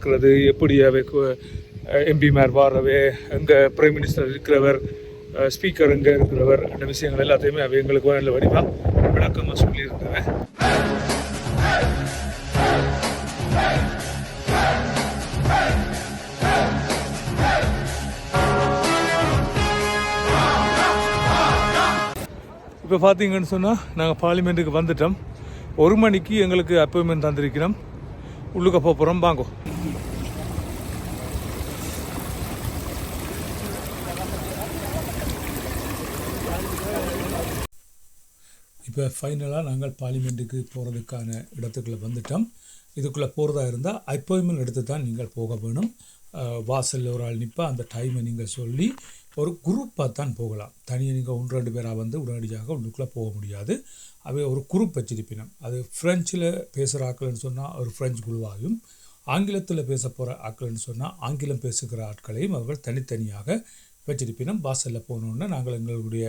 பார்க்குறது எப்படி அவை எம்பிமார் வாரவே எங்கே பிரைம் மினிஸ்டர் இருக்கிறவர் ஸ்பீக்கர் எங்கே இருக்கிறவர் அந்த விஷயங்கள் எல்லாத்தையுமே அவை எங்களுக்கு நல்ல வடிவாக விளக்கமாக சொல்லியிருந்தவன் இப்போ பார்த்தீங்கன்னு சொன்னால் நாங்கள் பார்லிமெண்ட்டுக்கு வந்துட்டோம். ஒரு மணிக்கு எங்களுக்கு அப்பாயின்மெண்ட் தந்திருக்கிறோம். உள்ளுக்க போக போகிறோம் வாங்கோ. இப்போ ஃபைனலாக நாங்கள் பார்லிமெண்ட்டுக்கு போகிறதுக்கான இடத்துக்குள்ளே வந்துட்டோம். இதுக்குள்ளே போகிறதா இருந்தால் அப்பாயின்மெண்ட் எடுத்து தான் நீங்கள் போக வேணும். வாசலில் ஒரு ஆள் நிற்பா அந்த டைமை நீங்கள் சொல்லி ஒரு குரூப்பாக தான் போகலாம். தனியாக நீங்கள் ஒன்று ரெண்டு பேராக வந்து உடனடியாக உள்ளுக்குள்ளே போக முடியாது. அவை ஒரு குரூப் வச்சிருப்பினம். அது ஃப்ரெஞ்சில் பேசுகிற ஆட்கள்னு சொன்னால் ஒரு ஃப்ரெஞ்ச் குழுவாகும் ஆங்கிலத்தில் பேச போகிற ஆட்கள்னு சொன்னால் ஆங்கிலம் பேசுகிற ஆட்களையும் அவர்கள் தனித்தனியாக வச்சிருப்பினோம். வாசலில் போனோன்னே நாங்கள் எங்களுடைய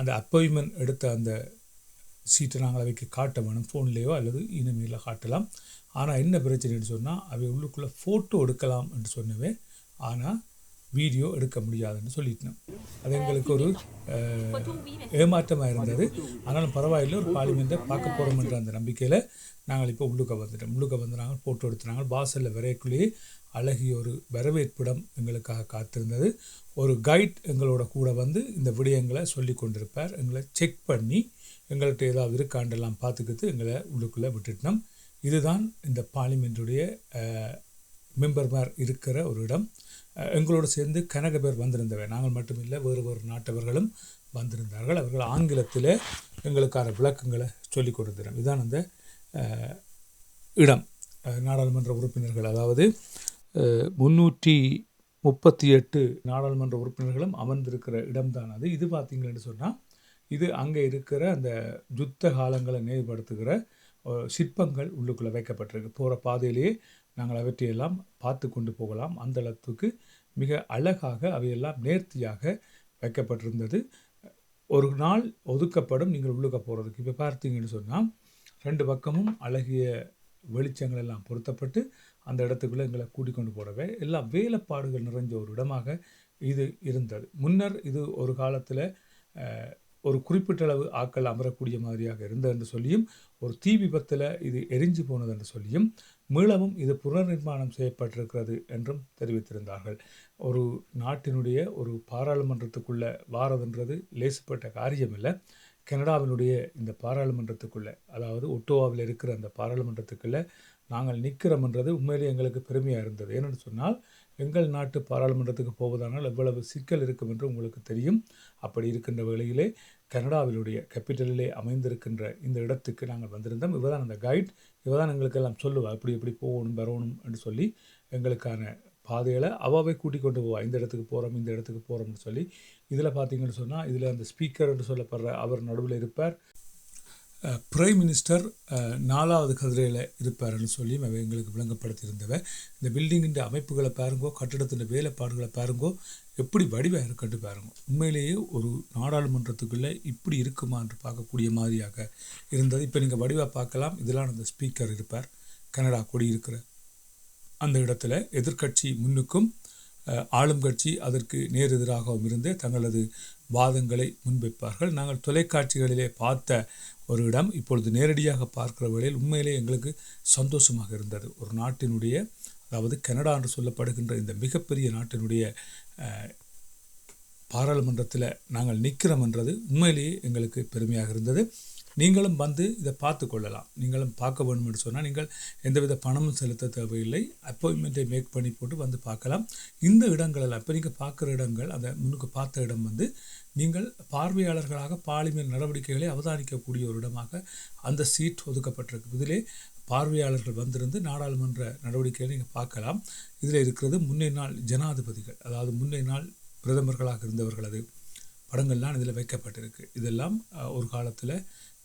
அந்த அப்பாயின்மெண்ட் எடுத்த அந்த சீட்டை நாங்கள் அவைக்கு காட்ட வேணும் ஃபோன்லேயோ அல்லது இனிமேலில் காட்டலாம். ஆனால் என்ன பிரச்சனைன்னு சொன்னால் அவை உள்ளுக்குள்ளே ஃபோட்டோ எடுக்கலாம் என்று சொன்னவே ஆனால் வீடியோ எடுக்க முடியாதுன்னு சொல்லிட்டோம். அது எங்களுக்கு ஒரு ஏமாற்றமாக இருந்தது. ஆனாலும் பரவாயில்ல ஒரு பாலிமெண்ட்டை பார்க்க போகிறோம் என்ற அந்த நம்பிக்கையில் நாங்கள் இப்போ உள்ளுக்க வந்துட்டோம். உள்ளுக்க வந்து நாங்கள் ஃபோட்டோ எடுத்துனாங்க. வாசலில் வரைக்குள்ளேயே அழகிய ஒரு வரவேற்பிடம் எங்களுக்காக காத்திருந்தது. ஒரு கைட் எங்களோட கூட வந்து இந்த விடயங்களை சொல்லி கொண்டிருப்பார். எங்களை செக் பண்ணி எங்கள்கிட்ட ஏதாவது இருக்காண்டெல்லாம் பார்த்துக்கிட்டு எங்களை உள்ளுக்குள்ளே விட்டுட்டோம் இதுதான் இந்த பார்லிமெண்ட்டுடைய மெம்பர்மார் இருக்கிற ஒரு இடம். எங்களோடு சேர்ந்து கனக பேர் வந்திருந்தவை நாங்கள் மட்டுமில்லை வேறு வேறு நாட்டவர்களும் வந்திருந்தார்கள். அவர்கள் ஆங்கிலத்தில் எங்களுக்கான விளக்கங்களை சொல்லிக் கொடுத்திருந்தோம் இதுதான் அந்த இடம். நாடாளுமன்ற உறுப்பினர்கள் அதாவது முன்னூற்றி முப்பத்தி எட்டு நாடாளுமன்ற உறுப்பினர்களும் அமர்ந்திருக்கிற இடம்தான் அது. இது பார்த்தீங்கன்னு சொன்னால் இது அங்கே இருக்கிற அந்த யுத்த காலங்களை நினைவுபடுத்துகிற சிற்பங்கள் உள்ளுக்குள்ளே வைக்கப்பட்டிருக்கு. போகிற பாதையிலேயே நாங்கள் அவற்றையெல்லாம் பார்த்து கொண்டு போகலாம். அந்த அளவுக்கு மிக அழகாக அவையெல்லாம் நேர்த்தியாக வைக்கப்பட்டிருந்தது. ஒரு நாள் ஒதுக்கப்படும் நீங்கள் உள்ளுக்க போகிறதுக்கு இப்போ பார்த்தீங்கன்னு சொன்னால் ரெண்டு பக்கமும் அழகிய வெளிச்சங்கள் எல்லாம் பொருத்தப்பட்டு அந்த இடத்துக்குள்ளே எங்களை கூட்டிக்கொண்டு போடவே எல்லா வேலைப்பாடுகள் நிறைஞ்ச ஒரு இடமாக இது இருந்தது. முன்னர் இது ஒரு காலத்தில் ஒரு குறிப்பிட்ட அளவு ஆக்கள் அமரக்கூடிய மாதிரியாக இருந்தது என்று சொல்லியும் ஒரு தீ விபத்தில் இது எரிஞ்சு போனது என்று சொல்லியும் மீளவும் இது புனர்நிர்மாணம் செய்யப்பட்டிருக்கிறது என்றும் தெரிவித்திருந்தார்கள். ஒரு நாட்டினுடைய ஒரு பாராளுமன்றத்துக்குள்ளே வாரதுன்றது லேசுப்பட்ட காரியமில்லை. கனடாவினுடைய இந்த பாராளுமன்றத்துக்குள்ளே அதாவது ஒட்டோவாவில் இருக்கிற அந்த பாராளுமன்றத்துக்குள்ளே நாங்கள் நிற்கிறோம்ன்றது உண்மையிலே எங்களுக்கு பெருமையாக இருந்தது. ஏனென்று சொன்னால் எங்கள் நாட்டு பாராளுமன்றத்துக்கு போவதானால் எவ்வளவு சிக்கல் இருக்கும் என்று உங்களுக்கு தெரியும். அப்படி இருக்கின்ற வேளையிலே கனடாவிலுடைய கேபிட்டலிலே அமைந்திருக்கின்ற இந்த இடத்துக்கு நாங்கள் வந்திருந்தோம். இவதான் அந்த கைட் இவதான் எங்களுக்கெல்லாம் சொல்லுவா இப்படி எப்படி போகணும் வரணும் என்று சொல்லி எங்களுக்கான பாதையில் அவாவே கூட்டிக் கொண்டு போவா. இந்த இடத்துக்கு போகிறோம் இந்த இடத்துக்கு போகிறோம்னு சொல்லி. இதில் பார்த்தீங்கன்னு சொன்னால் இதில் அந்த ஸ்பீக்கர் என்று சொல்லப்படுற அவர் நடுவில் இருப்பார். பிரைம் மினிஸ்டர் நாலாவது கதிரையில் இருப்பார்னு சொல்லி எங்களுக்கு விளங்கப்படுத்தியிருந்தவ. இந்த பில்டிங்கின் அமைப்புகளை பாருங்கோ கட்டிடத்தின் வேலைப்பாடுகளை பாருங்கோ எப்படி வடிவாக இருக்கட்டு பாருங்க. உண்மையிலேயே ஒரு நாடாளுமன்றத்துக்குள்ளே இப்படி இருக்குமா என்று பார்க்கக்கூடிய மாதிரியாக இருந்தது. இப்போ நீங்கள் வடிவாக பார்க்கலாம். இதெல்லாம் அந்த ஸ்பீக்கர் இருப்பார். கனடா கொடி இருக்கிற அந்த இடத்துல எதிர்க்கட்சி முன்னுக்கும் ஆளும் கட்சி அதற்கு நேர் எதிராகவும் இருந்து தங்களது வாதங்களை முன்வைப்பார்கள். நாங்கள் தொலைக்காட்சிகளிலே பார்த்த ஒரு இடம் இப்பொழுது நேரடியாக பார்க்கிற வேளையில் உண்மையிலே எங்களுக்கு சந்தோஷமாக இருந்தது. ஒரு நாட்டினுடைய அதாவது கனடா என்று சொல்லப்படுகின்ற இந்த மிகப்பெரிய நாட்டினுடைய பாராளுமன்றத்தில் நாங்கள் நிற்கிறோம்ன்றது உண்மையிலேயே எங்களுக்கு பெருமையாக இருந்தது. நீங்களும் வந்து இதை பார்த்து கொள்ளலாம். நீங்களும் பார்க்க வேண்டும் என்று சொன்னால் நீங்கள் எந்தவித பணமும் செலுத்த தேவையில்லை. அப்பாயின்மெண்ட்டை மேக் பண்ணி போட்டு வந்து பார்க்கலாம். இந்த இடங்களெல்லாம் இப்போ நீங்கள் பார்க்குற இடங்கள் அந்த முன்னுக்கு பார்த்த இடம் வந்து நீங்கள் பார்வையாளர்களாக பாலிமர் நடவடிக்கைகளை அவதானிக்கக்கூடிய ஒரு இடமாக அந்த சீட் ஒதுக்கப்பட்டிருக்கு இதிலே பார்வையாளர்கள் வந்திருந்து நாடாளுமன்ற நடவடிக்கைகளை நீங்கள் பார்க்கலாம். இதில் இருக்கிறது முன்னே நாள் ஜனாதிபதிகள் அதாவது முன்னே நாள் பிரதமர்களாக இருந்தவர்களது படங்கள்லாம் இதில் வைக்கப்பட்டிருக்கு. இதெல்லாம் ஒரு காலத்தில்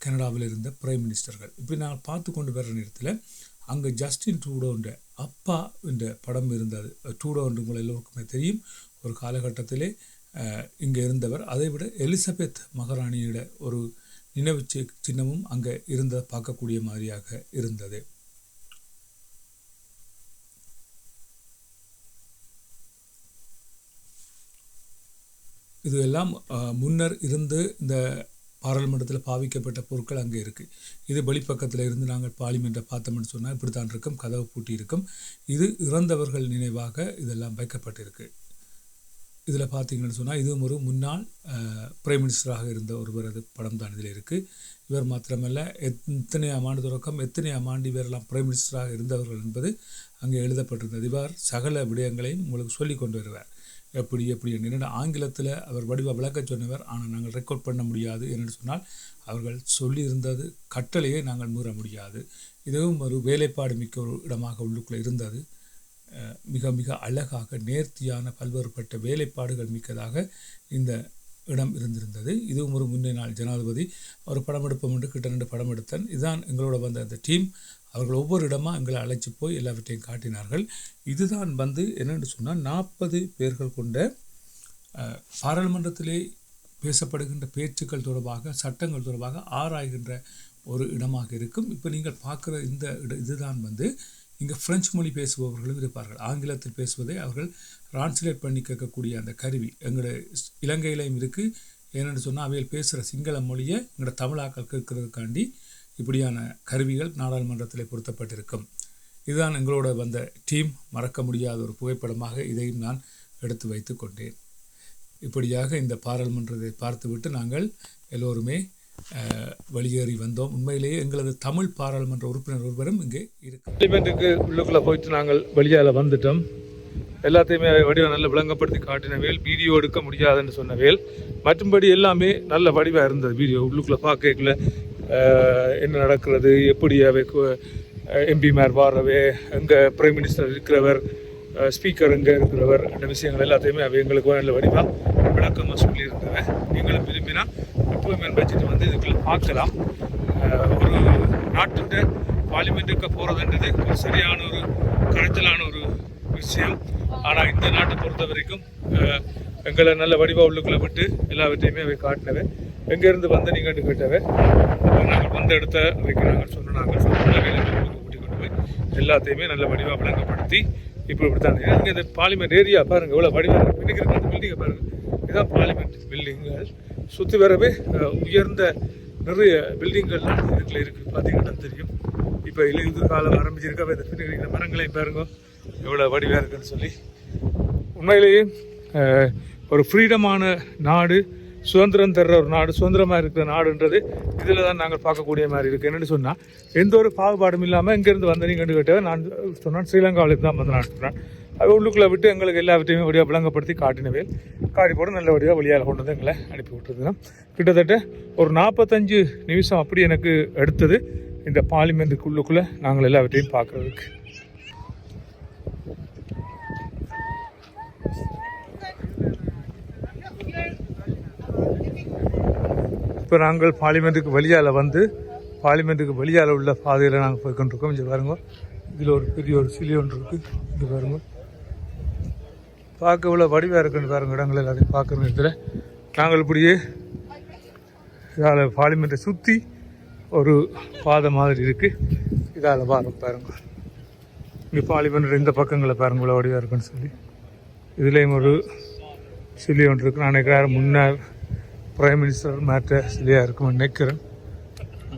கனடாவில் இருந்த பிரைம் மினிஸ்டர்கள். இப்படி நாங்கள் பார்த்து கொண்டு வர்ற நேரத்தில் அங்கே ஜஸ்டின் ட்ரூடோன்ற அப்பா என்ற படம் இருந்தது. ட்ரூடோ என்று உங்கள் எல்லோருக்குமே தெரியும். ஒரு காலகட்டத்திலே இங்கே இருந்தவர். அதை விட எலிசபெத் மகாராணியோட ஒரு நினைவு சின்னமும் அங்கே இருந்த பார்க்கக்கூடிய மாதிரியாக இருந்தது. இதுவெல்லாம் முன்னர் இருந்து இந்த பாராளுமன்றத்தில் பாவிக்கப்பட்ட பொருட்கள் அங்கே இருக்குது இது வெளிப்பக்கத்தில் இருந்து நாங்கள் பாலிமன்ற பார்த்தோம்னு சொன்னால் இப்படி தான் இருக்கும் கதவு பூட்டி இருக்கும் இது இறந்தவர்கள் நினைவாக இதெல்லாம் வைக்கப்பட்டிருக்கு. இதில் பார்த்தீங்கன்னு சொன்னால் இதுவும் ஒரு முன்னாள் பிரைம் மினிஸ்டராக இருந்த ஒருவரது படம் தான் இதில் இருக்குது இவர் மாத்திரமல்ல எத்தனை ஆண்டு தொடக்கம் எத்தனை ஆண்டு இவரெல்லாம் பிரைம் மினிஸ்டராக இருந்தவர்கள் என்பது அங்கே எழுதப்பட்டிருந்தது. இவர் சகல விடயங்களையும் உங்களுக்கு சொல்லி கொண்டு வருவார். எப்படி எப்படி என்னென்ன ஆங்கிலத்தில் அவர் வடிவ விளக்க சொன்னவர் ஆனால் நாங்கள் ரெக்கார்ட் பண்ண முடியாது என்று சொன்னால் அவர்கள் சொல்லியிருந்தது கட்டளையை நாங்கள் மீற முடியாது. இதுவும் ஒரு வேலைப்பாடு மிக்க ஒரு இடமாக உள்ளுக்குள்ளே இருந்தது. மிக மிக அழகாக நேர்த்தியான பல்வேறுபட்ட வேலைப்பாடுகள் மிக்கதாக இந்த இடம் இருந்திருந்தது. இதுவும் ஒரு முன்னே நாள் ஜனாதிபதி. ஒரு படம் எடுப்போம் என்று கிட்ட ரெண்டு படம் எடுத்தேன். இதுதான் எங்களோட வந்த அந்த டீம். அவர்கள் ஒவ்வொரு இடமா எங்களை அழைச்சி போய் எல்லாவற்றையும் காட்டினார்கள். இதுதான் வந்து என்னென்னு சொன்னால் நாற்பது பேர்கள் கொண்ட பாராளுமன்றத்திலே பேசப்படுகின்ற பேச்சுக்கள் தொடர்பாக சட்டங்கள் தொடர்பாக ஆராய்கின்ற ஒரு இடமாக இருக்கும். இப்போ நீங்கள் பார்க்குற இந்த இட இதுதான் வந்து இங்கே பிரெஞ்சு மொழி பேசுபவர்களும் இருப்பார்கள். ஆங்கிலத்தில் பேசுவதை அவர்கள் டிரான்ஸ்லேட் பண்ணி கேட்கக்கூடிய அந்த கருவி எங்களோட இலங்கையிலையும் இருக்குது ஏனென்று சொன்னால் அவைகள் பேசுகிற சிங்கள மொழியை எங்களோட தமிழாக்கள் கேட்கறதுக்காண்டி இப்படியான கருவிகள் நாடாளுமன்றத்தில் பொருத்தப்பட்டிருக்கும். இதுதான் எங்களோட வந்த டீம் மறக்க முடியாத ஒரு புகைப்படமாக இதையும் நான் எடுத்து வைத்து கொண்டேன். இப்படியாக இந்த பாராளுமன்றத்தை பார்த்துவிட்டு நாங்கள் எல்லோருமே வெளியேறி வந்தோம். உண்மையிலேயே எங்களது தமிழ் பாராளுமன்ற உறுப்பினர் ஒருவரும் இங்கே இருக்கு பார்லிமெண்ட்டுக்கு உள்ளுக்குள்ளே போயிட்டு நாங்கள் வெளியால் வந்துட்டோம். எல்லாத்தையுமே வடிவம் நல்ல விளங்கப்படுத்தி காட்டினவேல் வீடியோ எடுக்க முடியாதுன்னு சொன்ன வேல். மற்றும்படி எல்லாமே நல்ல வடிவாக இருந்தது. வீடியோ உள்ளுக்குள்ளே பார்க்கக்குள்ள என்ன நடக்கிறது எப்படி அவை எம்பிமார் வாரவே எங்கே பிரைம் மினிஸ்டர் இருக்கிறவர் ஸ்பீக்கர் இங்கே இருக்கிறவர் அந்த விஷயங்கள் எல்லாத்தையுமே அவை எங்களுக்கு நல்ல வடிவாக விளக்கமாக சொல்லியிருந்தவன் நீங்களும் விரும்பினா எப்போவுமே பட்ஜெட் வந்து இதுக்குள்ள பார்க்கலாம். ஒரு நாட்டுடைய பார்லிமெண்ட்டுக்கு போகிறதுன்றது ஒரு சரியான ஒரு கரைச்சலான ஒரு விஷயம். ஆனால் இந்த நாட்டை பொறுத்த வரைக்கும் எங்களை நல்ல வடிவாக உள்ளுக்குள்ள விட்டு எல்லாவற்றையுமே அவை காட்டினவை. எங்கேருந்து வந்த நீங்கள் கேட்டவை நாங்கள் வந்த இடத்த அவைக்கு நாங்கள் சொன்ன நாங்கள் சொன்ன வேலைக்கு கூட்டி கொண்டு போய் எல்லாத்தையுமே நல்ல வடிவாக விளங்கப்படுத்தி இப்போ இப்படி தான் இங்கே இந்த பார்லிமெண்ட் ஏரியா பாருங்கள் இவ்வளோ வடிவாக பின்னுக்கு இருக்கிற அந்த பில்டிங்கை பாருங்கள் இதுதான் பார்லிமெண்ட் பில்டிங்கள் சுற்றி வரவே உயர்ந்த நிறைய பில்டிங்கள்லாம் இதுல இருக்குது பார்த்தீங்கன்னா தெரியும். இப்போ இலையுது காலம் ஆரம்பிச்சிருக்கா. இந்த பின்னிக்கிற மரங்களை மரங்களையும் பாருங்க. எவ்வளோ வடிவாக இருக்குன்னு சொல்லி. உண்மையிலேயே ஒரு ஃப்ரீடமான நாடு. சுதந்திரம் தர்ற ஒரு நாடு சுதந்திரமாக இருக்கிற நாடுன்றது இதில் தான் நாங்கள் பார்க்கக்கூடிய மாதிரி இருக்குது என்னென்னு சொன்னால் எந்த ஒரு பாகுபாடும் இல்லாமல் இங்கேருந்து வந்தீங்கன்னு கேட்டால் நான் சொன்னேன் ஸ்ரீலங்காவிலேருந்து தான் வந்து நான் சொன்னேன் அது உள்ளுக்குள்ளே விட்டு எங்களுக்கு எல்லா வழியாக விளங்கப்படுத்தி காட்டினவே காட்டி போட்டு நல்ல வழியாக கொண்டு வந்து எங்களை அனுப்பி விட்டுருந்தோம் கிட்டத்தட்ட ஒரு நாற்பத்தஞ்சு நிமிஷம் அப்படி எனக்கு எடுத்தது இந்த பார்லிமெண்ட்டுக்குள்ளுக்குள்ளே நாங்கள் எல்லாவற்றையும் பார்க்குறதுக்கு. இப்போ நாங்கள் பார்லிமெண்ட்டுக்கு வெளியால் வந்து பார்லிமெண்ட்டுக்கு வெளியால் உள்ள பாதையில் நாங்கள் போய் கொண்டிருக்கோம். இங்கே பாருங்க. இதில் ஒரு பெரிய ஒரு சிலி ஒன்று இருக்குது இங்கே பாருங்க. பார்க்க இவ்வளோ வடிவாக இருக்குன்னு பாருங்க. இடங்கள் எல்லாத்தையும் பார்க்குற இடத்துல. நாங்கள் இப்படியே இதால் பார்லிமெண்ட்டை சுற்றி ஒரு பாதை மாதிரி இருக்குது இதால் பாருங்க பாருங்க. இங்கே பார்லிமெண்ட் இந்த பக்கங்களை பாருங்க இவ்வளோ வடிவாக இருக்குன்னு சொல்லி. இதுலேயும் ஒரு சிலி ஒன்று இருக்குது நான் நினைக்கிறேன் முன்னாள் பிரைம் மினிஸ்டர் மேட்ட சிலையாக இருக்கும்னு நினைக்கிறேன்.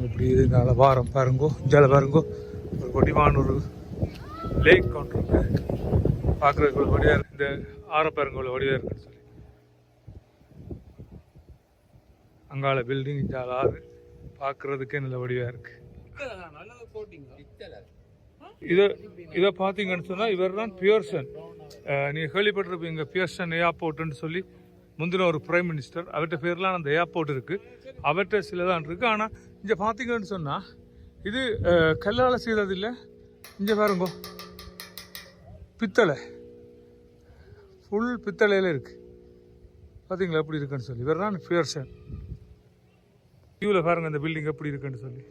இப்படி இதனால வாரம் பாருங்கோ ஜல பாருங்கோ ஒரு கொடிவான ஒரு லேக் ஒன்று இருக்கு பார்க்குறதுக்கு ஒரு வடிவாக இருக்கு. இந்த ஆற பாருங்க இவ்வளோ வடிவாக இருக்குன்னு சொல்லி. அங்கால பில்டிங் இஞ்சால ஆறு. பார்க்குறதுக்கே நல்ல வடிவாக இருக்கு. இதை இதை பார்த்தீங்கன்னு சொன்னால் இவர் தான் பியர்சன் நீங்கள் கேள்விப்பட்டிருப்பீங்க பியர்சன் ஏர்போர்ட்டுன்னு சொல்லி. முந்தின ஒரு பிரைம் மினிஸ்டர் அவர்கிட்ட பேர்லாம் அந்த ஏர்போர்ட் இருக்குது அவர்கிட்ட சில தான் இருக்குது ஆனால் இங்கே பார்த்தீங்கன்னு சொன்னால் இது கல்லால் செய்தது இல்லை. இங்கே பாருங்கோ. பித்தளை. ஃபுல் பித்தளையில் இருக்குது பார்த்தீங்களா எப்படி இருக்குன்னு சொல்லி? இவர் தான் பியர்சன் வியூவில் பாருங்க இந்த பில்டிங் எப்படி இருக்குன்னு சொல்லி.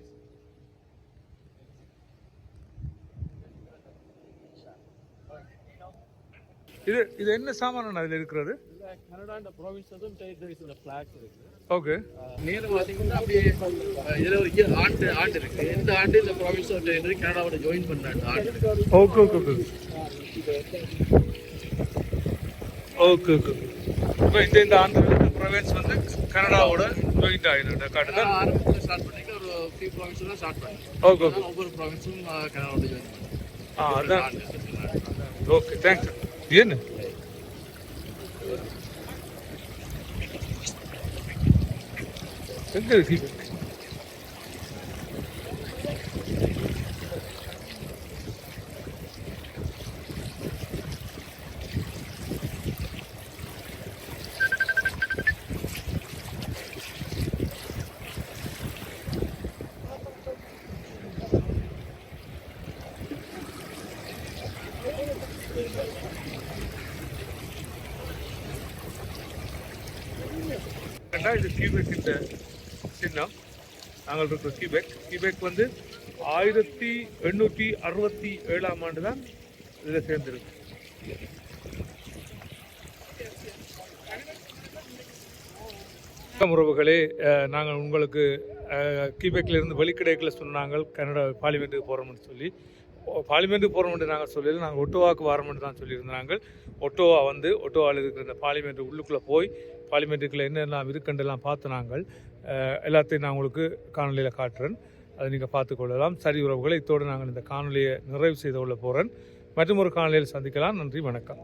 இது இது என்ன சாமான அதில் இருக்கிறது? கனடா இந்த ப்ராவின்ஸும் டெரிட்டரிஸோட ஃபிளாக் இருக்கு. ஓகே நேரம் பார்த்தீங்கன்னா அப்படியே இதுல ஆண்டு ஆண்டு இருக்கு. இந்த ஆண்டு இந்த ப்ராவின்ஸோட டெரிட்டரி கனடாவோட ஜாயின் பண்ண அந்த ஆண்டு okay okay okay okay okay இப்போ இந்த இந்த ஆண்டு ப்ரொவின்ஸ் வந்து கனடாவோட ஜாயிண்ட் ஆகிடும் காட்டுதான் ஆரம்பத்தில் ஸ்டார்ட் பண்ணிக்க ஒரு ஃபியூ ப்ராவின்ஸ் தான் ஸ்டார்ட் பண்ணி ஓகே ஓகே ஒவ்வொரு ப்ராவின்ஸும் கனடாவோட ஜாயின் பண்ணி ஆ அதான். ஓகே தேங்க்ஸ் ಏನು எங்க இருக்கு கண்டா இது இந்த சின்னம் நாங்கள் இருக்கிற கிபெக் கிபெக் வந்து ஆயிரத்தி எண்ணூற்றி அறுபத்தி ஏழாம் ஆண்டு தான் இதில் சேர்ந்துருக்கு. உறவுகளே நாங்கள் உங்களுக்கு அஹ், இருந்து வெளிக்கிடைக்கில் சொன்னாங்க கனடா பார்லிமெண்ட்டுக்கு போகிறோம்னு சொல்லி. பார்லிமெண்ட்டுக்கு போகிறோம் என்று நாங்கள் சொல்லல. நாங்கள் ஒட்டோவாக்கு என்று தான் சொல்லியிருந்தாங்க ஒட்டோவா வந்து ஒட்டோவாவில் இருக்கிற இந்த பார்லிமெண்ட் உள்ளுக்குள்ளே போய் பார்லிமெண்ட்டுக்குள்ளே என்னெல்லாம் இருக்குன்றெல்லாம் பார்த்து நாங்கள் எல்லாத்தையும் நான் உங்களுக்கு காணொலியில் காட்டுறேன். அதை நீங்கள் பார்த்துக்கொள்ளலாம் சரி உறவுகளை இத்தோடு நாங்கள் இந்த காணொலியை நிறைவு செய்து கொள்ள போகிறேன் மற்றும் ஒரு காணொலியில் சந்திக்கலாம். நன்றி வணக்கம்.